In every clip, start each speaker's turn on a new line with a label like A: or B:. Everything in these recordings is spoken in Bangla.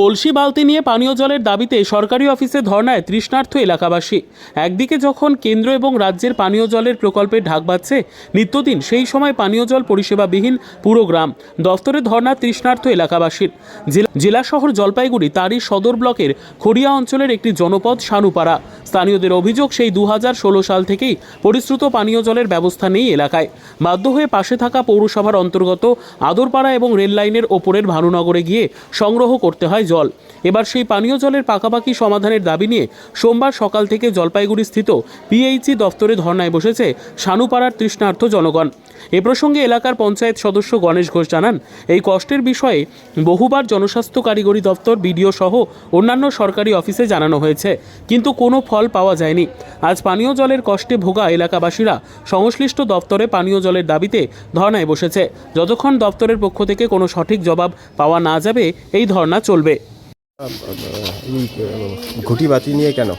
A: কলসি বালতি নিয়ে পানীয় জলের দাবিতে সরকারি অফিসে ধর্নায় তৃষ্ণার্থ এলাকাবাসী। একদিকে যখন কেন্দ্র এবং রাজ্যের পানীয় জলের প্রকল্পে ঢাক বাজছে, নিত্যদিন সেই সময় পানীয় জল পরিষেবাবিহীন পুরো গ্রাম। দফতরে ধর্না তৃষ্ণার্থ এলাকাবাসীর জেলা- শহর জলপাইগুড়ি তারই সদর ব্লকের খড়িয়া অঞ্চলের একটি জনপদ সানুপাড়া স্থানীয়দের অভিযোগ সেই দু হাজার ষোলো সাল থেকেই পরিশ্রুত পানীয় জলের ব্যবস্থা নেই এলাকায়। বাধ্য হয়ে পাশে থাকা পৌরসভার অন্তর্গত আদরপাড়া এবং রেল লাইনের ওপরের ভানুনগরে গিয়ে সংগ্রহ করতে হয় জল। এবার সেই পানীয় জলের পাকাপাকি সমাধানের দাবি নিয়ে সোমবার সকাল থেকে জলপাইগুড়ি স্থিত পিএইচি দফতরে ধর্নায় বসেছে সানুপাড়ার তৃষ্ণার্থ জনগণ। এ প্রসঙ্গে এলাকার পঞ্চায়েত সদস্য গণেশ ঘোষ জানান, এই কষ্টের বিষয়ে বহুবার জনস্বাস্থ্য কারিগরি দপ্তর বিডিও সহ অন্যান্য সরকারি অফিসে জানানো হয়েছে, কিন্তু কোনো ফল পাওয়া যায়নি। আজ পানীয় জলের কষ্টে ভোগা এলাকাবাসীরা সংশ্লিষ্ট দপ্তরে পানীয় জলের দাবিতে ধর্নায় বসেছে। যতক্ষণ দপ্তরের পক্ষ থেকে কোনো সঠিক জবাব পাওয়া না যাবে, এই ধর্না চলবে।
B: ঘুটি বাতি নিয়ে কেন?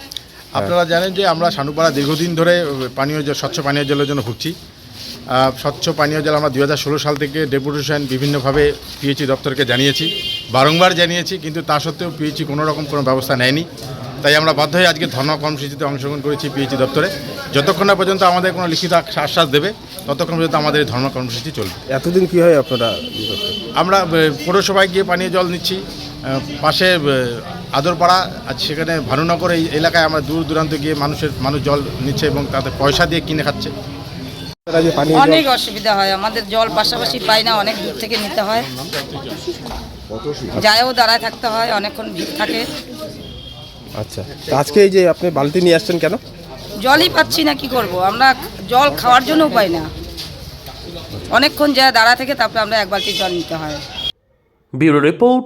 C: আপনারা জানেন যে আমরা সানুপাড়া দীর্ঘদিন ধরে পানীয় জল স্বচ্ছ পানীয় জলের জন্য ভুগছি। স্বচ্ছ পানীয় জল আমরা দু হাজার ষোলো সাল থেকে ডেপুটেশন বিভিন্নভাবে পিএইচি দপ্তরকে জানিয়েছি বারংবার জানিয়েছি কিন্তু তা সত্ত্বেও পিএইচি কোনো রকম কোনো ব্যবস্থা নেয়নি। তাই আমরা বাধ্য হয়ে আজকে ধর্ণা কর্মসূচিতে অংশগ্রহণ করেছি পিএইচি দপ্তরে। যতক্ষণ না পর্যন্ত আমাদের কোনো লিখিত আশ্বাস দেবে ততক্ষণ পর্যন্ত আমাদের এই ধর্ণা কর্মসূচি চলবে।
B: এতদিন কী হয় আপনারা?
C: আমরা পৌরসভায় গিয়ে পানীয় জল নিচ্ছি পাশে আদরপাড়া আর সেখানে ভানুনগর এই এলাকায় আমরা দূর দূরান্ত গিয়ে মানুষের মানুষ জল নিচ্ছে এবং তাতে পয়সা দিয়ে কিনে খাচ্ছে।
B: যে
D: অনেক অসুবিধা হয় আমাদের জল পাশাপাশি পাই না অনেক দূর থেকে নিতে হয়। যায়ও দাঁড়ায় থাকতে হয় অনেকক্ষণ ভিড় থাকে।
B: আচ্ছা আজকে এই যে আপনি বালতি নিয়ে আসছেন কেন?
D: জলই পাচ্ছি না কি করব? আমরা জল খাওয়ার জন্যও পাই না। অনেকক্ষণ যায় দাঁড়া থেকে তারপরে আমরা এক বালতি জল নিতে হয়।
A: Bureau report